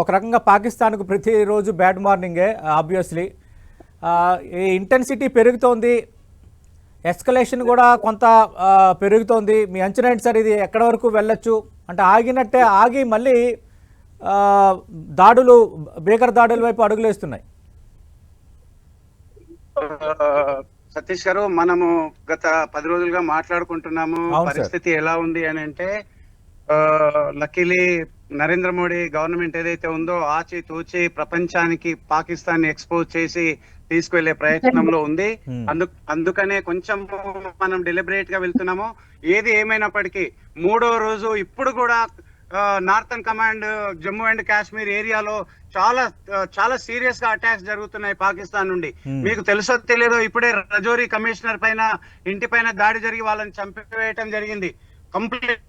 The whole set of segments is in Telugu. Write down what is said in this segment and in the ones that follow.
ఒక రకంగా పాకిస్తాన్కు ప్రతిరోజు బ్యాడ్ మార్నింగే ఆబ్వియస్లీ ఈ ఇంటెన్సిటీ పెరుగుతోంది. ఎస్కలేషన్ కూడా కొంత పెరుగుతోంది. మీ అంచనా ఏంటి సార్? ఇది ఎక్కడి వరకు వెళ్ళొచ్చు? అంటే ఆగినట్టే ఆగి మళ్ళీ దాడులు భీకర దాడుల వైపు అడుగులేస్తున్నాయి సతీష్ గారు మనము గత పది రోజులుగా మాట్లాడుకుంటున్నాము. పరిస్థితి ఎలా ఉంది అని అంటే లక్కీలీ నరేంద్ర మోడీ గవర్నమెంట్ ఏదైతే ఉందో ఆచి తూచి ప్రపంచానికి పాకిస్తాన్ ఎక్స్పోజ్ చేసి తీసుకువెళ్ళే ప్రయత్నంలో ఉంది Hmm. అందు అందుకనే కొంచెం మనం డెలిబరేట్గా వెళ్తున్నాము ఏది ఏమైనప్పటికీ మూడో రోజు ఇప్పుడు కూడా northern command Jammu and Kashmir ఏరియాలో చాలా చాలా సీరియస్గా అటాక్స్ జరుగుతున్నాయి పాకిస్తాన్ నుండి Hmm. మీకు తెలుసో తెలియదో ఇప్పుడే రజోరీ కమిషనర్ పైన ఇంటి పైన దాడి జరిగి వాళ్ళని చంపివేయటం జరిగింది కంప్లీట్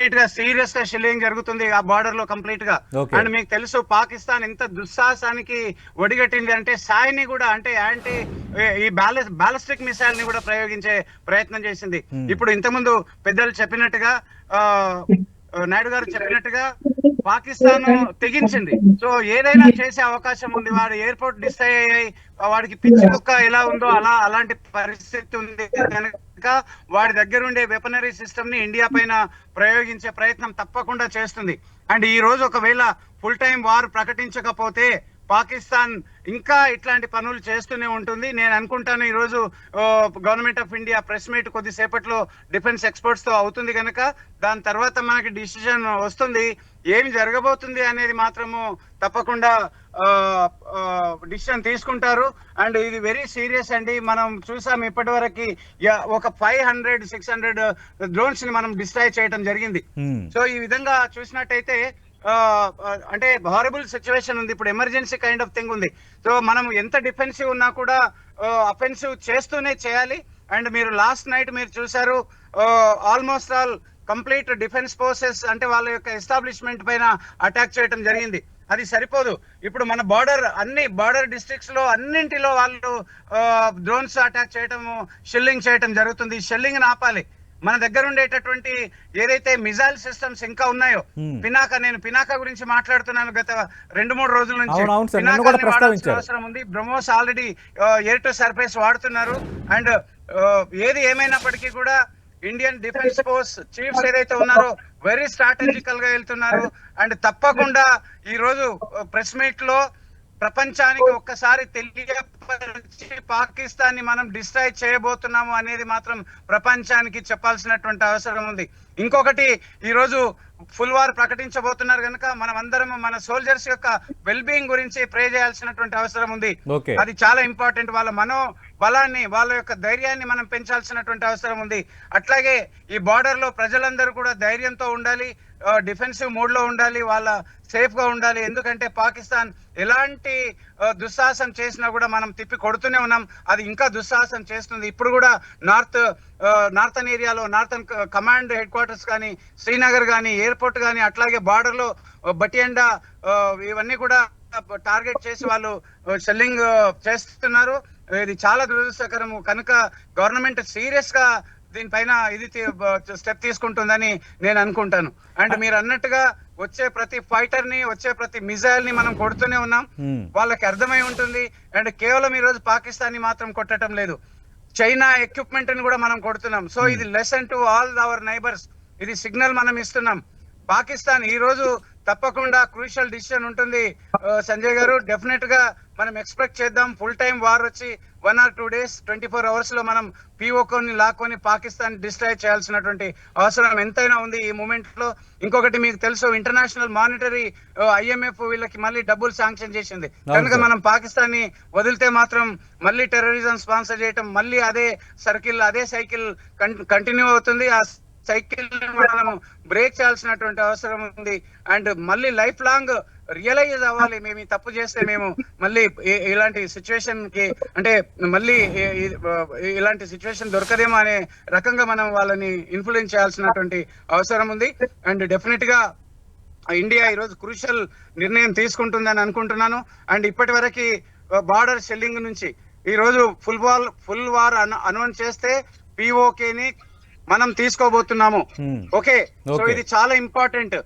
గా సీరియస్గా షెల్లింగ్ జరుగుతుంది ఆ బార్డర్లో కంప్లీట్గా. అండ్ మీకు తెలుసు పాకిస్తాన్ ఎంత దుస్సాహసానికి ఒడిగట్టింది అంటే సాయిని కూడా అంటే యాంటీ ఈ బ్యాలెస్ బ్యాలిస్టిక్ మిసైల్ని కూడా ప్రయోగించే ప్రయత్నం చేసింది. Hmm. ఇప్పుడు ఇంతకుముందు పెద్దలు చెప్పినట్టుగా నాయుడు గారు చెప్పినట్టుగా పాకిస్తాన్ తెగించింది. సో ఏదైనా చేసే అవకాశం ఉంది. వాడు ఎయిర్పోర్ట్ డిస్ట్రాయ్ అయ్యాయి వాడికి పిచ్చి కుక్క ఎలా ఉందో అలా అలాంటి పరిస్థితి ఉంది. వాడి దగ్గర ఉండే వెపనరీ సిస్టమ్ని ఇండియా పైన ప్రయోగించే ప్రయత్నం తప్పకుండా చేస్తుంది. అండ్ ఈ రోజు ఒకవేళ ఫుల్ టైం వార్ ప్రకటించకపోతే పాకిస్తాన్ ఇంకా ఇట్లాంటి పనులు చేస్తూనే ఉంటుంది. నేను అనుకుంటాను ఈ రోజు government of India press meet కొద్దిసేపట్లో డిఫెన్స్ ఎక్స్పర్ట్స్తో అవుతుంది కనుక దాని తర్వాత మనకి డిసిషన్ వస్తుంది. ఏమి జరగబోతుంది అనేది మాత్రము తప్పకుండా డిసిషన్ తీసుకుంటారు. అండ్ ఇది వెరీ సీరియస్ అండి. మనం చూసాం ఇప్పటి వరకు ఒక ఫైవ్ హండ్రెడ్ సిక్స్ హండ్రెడ్ డ్రోన్స్ని మనం డిస్ట్రాయ్ చేయడం జరిగింది. Hmm. సో ఈ విధంగా చూసినట్టయితే అంటే హారబుల్ సిచ్యువేషన్ ఉంది. ఇప్పుడు ఎమర్జెన్సీ కైండ్ ఆఫ్ థింగ్ ఉంది. సో మనం ఎంత డిఫెన్సివ్ ఉన్నా కూడా అఫెన్సివ్ చేస్తూనే చేయాలి. అండ్ మీరు లాస్ట్ నైట్ మీరు చూసారు almost all complete defence forces అంటే వాళ్ళ యొక్క ఎస్టాబ్లిష్మెంట్ పైన అటాక్ చేయడం జరిగింది. అది సరిపోదు. ఇప్పుడు మన బార్డర్ అన్ని బార్డర్ డిస్ట్రిక్ట్స్లో అన్నింటిలో వాళ్ళు డ్రోన్స్ అటాక్ చేయటము షెల్లింగ్ చేయటం జరుగుతుంది. షెల్లింగ్ ఆపాలి. మన దగ్గర ఉండేటటువంటి ఏదైతే మిజైల్ సిస్టమ్స్ ఇంకా ఉన్నాయో. పినాక నేను పినాక గురించి మాట్లాడుతున్నాను గత రెండు మూడు రోజుల నుంచి. అవసరం ఉంది. BrahMos already air to surface వాడుతున్నారు. అండ్ ఏది ఏమైనప్పటికీ కూడా ఇండియన్ డిఫెన్స్ ఫోర్స్ చీఫ్స్ ఏదైతే ఉన్నారో వెరీ స్ట్రాటజికల్గా వెళ్తున్నారు. అండ్ తప్పకుండా ఈ రోజు ప్రెస్ మీట్లో ప్రపంచానికి ఒక్కసారి తెలియపరిచి పాకిస్తాన్ని మనం డిస్ట్రాయ్ చేయబోతున్నాము అనేది మాత్రం ప్రపంచానికి చెప్పాల్సినటువంటి అవసరం ఉంది. ఇంకొకటి ఈ రోజు ఫుల్ వార్ ప్రకటించబోతున్నారు కనుక మనం అందరం మన సోల్జర్స్ యొక్క వెల్ బీయింగ్ గురించి ప్రే చేయాల్సినటువంటి అవసరం ఉంది. అది చాలా ఇంపార్టెంట్ వాళ్ళ మనో బలాన్ని వాళ్ళ యొక్క ధైర్యాన్ని మనం పెంచాల్సినటువంటి అవసరం ఉంది. అట్లాగే ఈ బార్డర్లో ప్రజలందరూ కూడా ధైర్యంతో ఉండాలి. డిఫెన్సివ్ మోడ్లో ఉండాలి వాళ్ళ సేఫ్గా ఉండాలి. ఎందుకంటే పాకిస్తాన్ ఎలాంటి దుస్సాహసం చేసినా కూడా మనం తిప్పి కొడుతూనే ఉన్నాం. అది ఇంకా దుస్సాహసం చేస్తుంది. ఇప్పుడు కూడా నార్త్ నార్థన్ ఏరియాలో నార్థన్ కమాండ్ హెడ్ క్వార్టర్స్ కానీ శ్రీనగర్ కానీ ఎయిర్పోర్ట్ కానీ అట్లాగే బార్డర్లో బటియండా ఇవన్నీ కూడా టార్గెట్ చేసి వాళ్ళు సెల్లింగ్ చేస్తున్నారు. ఇది చాలా దురదృష్టకరము. కనుక గవర్నమెంట్ సీరియస్గా దీనిపైన ఇది స్టెప్ తీసుకుంటుందని నేను అనుకుంటాను. అండ్ మీరు అన్నట్టుగా వచ్చే ప్రతి ఫైటర్ని వచ్చే ప్రతి మిజైల్ని మనం కొడుతూనే ఉన్నాం. వాళ్ళకి అర్థమై ఉంటుంది. అండ్ కేవలం ఈ రోజు పాకిస్తాన్ని మాత్రం కొట్టడం లేదు. చైనా ఎక్విప్మెంట్ని కూడా మనం కొడుతున్నాం. సో ఇది lesson to all our neighbours ఇది సిగ్నల్ మనం ఇస్తున్నాం. పాకిస్తాన్ ఈ రోజు తప్పకుండా క్రూషియల్ డిసిషన్ ఉంటుంది. సంజయ్ గారు డెఫినెట్గా మనం ఎక్స్పెక్ట్ చేద్దాం. ఫుల్ టైం వార్ వచ్చి one or two days twenty four అవర్స్లో మనం పిఓకోని లాక్కొని పాకిస్తాన్ డిస్ట్రాయ్ చేయాల్సినటువంటి అవసరం ఎంతైనా ఉంది ఈ మూమెంట్లో. ఇంకొకటి మీకు తెలుసు ఇంటర్నేషనల్ మానిటరీ ఐఎంఎఫ్ వీళ్ళకి మళ్ళీ డబ్బులు శాంక్షన్ చేసింది. కనుక. మనం పాకిస్తాన్ని వదిలితే మాత్రం మళ్ళీ టెర్రరిజం స్పాన్సర్ చేయటం మళ్ళీ అదే సర్కిల్ అదే సైకిల్ కంటిన్యూ అవుతుంది. ఆ సైకిల్ మనము బ్రేక్ చేయాల్సినటువంటి అవసరం ఉంది. అండ్ మళ్ళీ లైఫ్ లాంగ్ రియలైజ్ అవ్వాలి. మేము ఈ తప్పు చేస్తే మేము మళ్ళీ ఇలాంటి సిచ్యువేషన్కి అంటే మళ్ళీ ఇలాంటి సిచ్యువేషన్ దొరకదేమో అనే రకంగా మనం వాళ్ళని ఇన్ఫ్లుయెన్స్ చేయాల్సినటువంటి అవసరం ఉంది. అండ్ డెఫినెట్గా ఇండియా ఈరోజు క్రూషియల్ నిర్ణయం తీసుకుంటుందని అనుకుంటున్నాను. అండ్ ఇప్పటి వరకు బార్డర్ షెల్లింగ్ నుంచి ఈ రోజు full wall full war announce చేస్తే పిఓకేని మనం తీసుకోబోతున్నాము. Hmm. ఓకే? సో. ఇది చాలా ఇంపార్టెంట్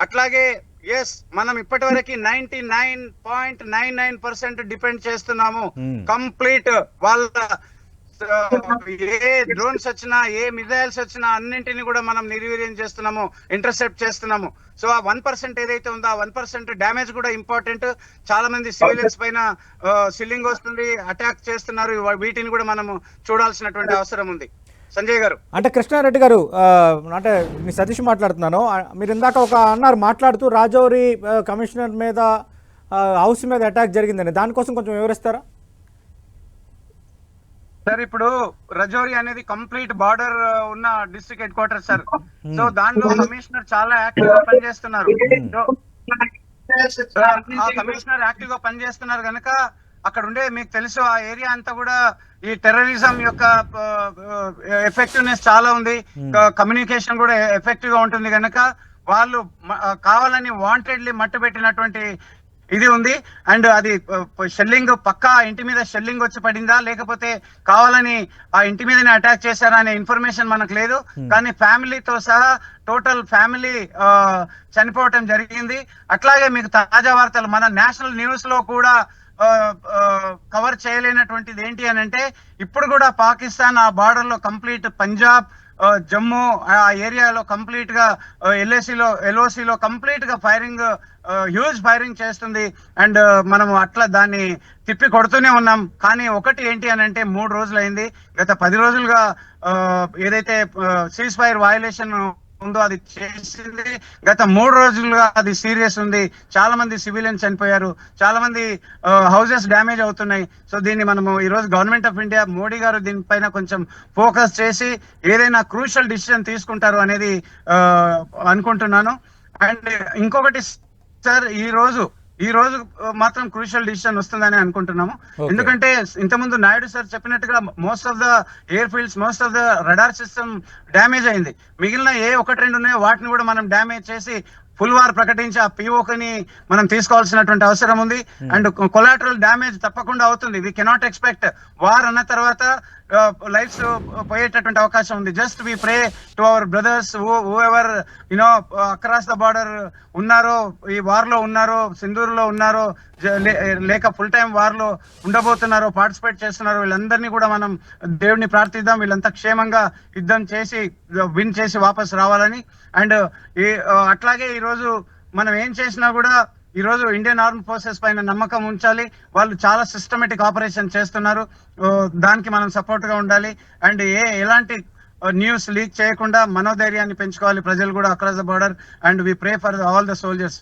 అట్లాగే ఎస్ మనం ఇప్పటి వరకు ninety nine point nine nine percent depend చేస్తున్నాము. Hmm. కంప్లీట్ వాళ్ళ ఆ, ఏ డ్రోన్స్ వచ్చినా ఏ మిజైల్స్ వచ్చినా అన్నింటిని కూడా మనం నిర్వీర్యం చేస్తున్నాము ఇంటర్సెప్ట్ చేస్తున్నాము. సో ఆ వన్ పర్సెంట్ ఏదైతే ఉందో ఆ వన్ పర్సెంట్ డ్యామేజ్ కూడా ఇంపార్టెంట్ చాలా మంది సివిలియన్స్ పైన సిల్లింగ్ వస్తుంది అటాక్ చేస్తున్నారు. వీటిని కూడా మనము చూడాల్సినటువంటి అవసరం ఉంది. సంజయ్ గారు. అంటే కృష్ణారెడ్డి గారు అంటే మీ సతీష్ మాట్లాడుతున్నాను. మీరు ఇందాక ఒక అన్నారు మాట్లాడుతూ రాజౌరి కమిషనర్ మీద హౌస్ మీద అటాక్ జరిగిందని. దానికోసం కొంచెం వివరిస్తారా? సార్ ఇప్పుడు రజౌరి అనేది కంప్లీట్ బార్డర్ ఉన్న district head quarter sir. So దానిలో కమిషనర్ చాలా యాక్టివ్గా పనిచేస్తున్నారు సో, ఆ కమిషనర్ యాక్టివ్గా పనిచేస్తున్నారు కనుక అక్కడ ఉండే మీకు తెలుసు ఆ ఏరియా అంతా కూడా ఈ టెర్రరిజం యొక్క ఎఫెక్టివ్నెస్ చాలా ఉంది. కమ్యూనికేషన్ కూడా ఎఫెక్టివ్గా ఉంటుంది కనుక వాళ్ళు కావాలని వాంటెడ్లీ మట్టు పెట్టినటువంటి ఇది ఉంది. అండ్ అది షెల్లింగ్ పక్కా ఇంటి మీద షెల్లింగ్ వచ్చి పడిందా? లేకపోతే కావాలని ఆ ఇంటి మీదనే అటాక్ చేశారా అనే ఇన్ఫర్మేషన్ మనకు లేదు. కానీ ఫ్యామిలీతో సహా టోటల్ ఫ్యామిలీ చనిపోవటం జరిగింది. అట్లాగే మీకు తాజా వార్తలు మన నేషనల్ న్యూస్లో కూడా కవర్ చేయలేనటువంటిది ఏంటి అని అంటే ఇప్పుడు కూడా పాకిస్తాన్ ఆ బార్డర్లో కంప్లీట్ పంజాబ్ జమ్మూ ఆ ఏరియాలో కంప్లీట్గా ఎల్ఏసీలో ఎల్ఓసిలో కంప్లీట్గా ఫైరింగ్ హ్యూజ్ ఫైరింగ్ చేస్తుంది. అండ్ మనం అట్లా దాన్ని తిప్పి కొడుతూనే ఉన్నాం. కానీ ఒకటి ఏంటి అని అంటే మూడు రోజులైంది. గత పది రోజులుగా ఏదైతే సీజ్ ఫైర్ వయలేషన్ ఉందో అది చేసింది. గత మూడు రోజులుగా అది సీరియస్ ఉంది. చాలా మంది సివిలియన్స్ చనిపోయారు. చాలా మంది హౌసెస్ డ్యామేజ్ అవుతున్నాయి. సో దీన్ని మనము ఈ రోజు గవర్నమెంట్ ఆఫ్ ఇండియా మోడీ గారు దీనిపైన కొంచెం ఫోకస్ చేసి ఏదైనా క్రూషల్ డిసిషన్ తీసుకుంటారు అనేది అనుకుంటున్నాను. అండ్ ఇంకొకటి సార్ ఈ రోజు ఈ రోజు మాత్రం క్రూషల్ డిసిషన్ వస్తుందని అనుకుంటున్నాము. ఎందుకంటే ఇంతకుముందు నాయుడు సార్ చెప్పినట్టుగా most of the air fields most of the radar system damage అయింది. మిగిలిన ఏ ఒకటి రెండు ఉన్నాయో వాటిని కూడా మనం డ్యామేజ్ చేసి ఫుల్ వార్ ప్రకటించి ఆ పిఓకని మనం తీసుకోవాల్సినటువంటి అవసరం ఉంది. అండ్ కొలాటరల్ డ్యామేజ్ తప్పకుండా అవుతుంది. వి కెనాట్ ఎక్స్పెక్ట్ వార్ అన్న తర్వాత లైఫ్స్ పోయేటటువంటి అవకాశం ఉంది. Just we pray to our brothers ever you know across the border ఉన్నారో ఈ వార్లో ఉన్నారో సింధూరులో ఉన్నారో లేక ఫుల్ టైం వార్లో ఉండబోతున్నారో పార్టిసిపేట్ చేస్తున్నారో వీళ్ళందరినీ కూడా మనం దేవుడిని ప్రార్థిద్దాం. వీళ్ళంతా క్షేమంగా యుద్ధం చేసి విన్ చేసి వాపస్ రావాలని. అండ్ ఈ అట్లాగే ఈ రోజు మనం ఏం చేసినా కూడా ఈరోజు ఇండియన్ ఆర్మ్ ఫోర్సెస్ పైన నమ్మకం ఉంచాలి. వాళ్ళు చాలా సిస్టమేటిక్ ఆపరేషన్ చేస్తున్నారు. దానికి మనం సపోర్ట్గా ఉండాలి. అండ్ ఏ ఎలాంటి న్యూస్ లీక్ చేయకుండా మనోధైర్యాన్ని పెంచుకోవాలి ప్రజలు కూడా across the border and we pray for all the soldiers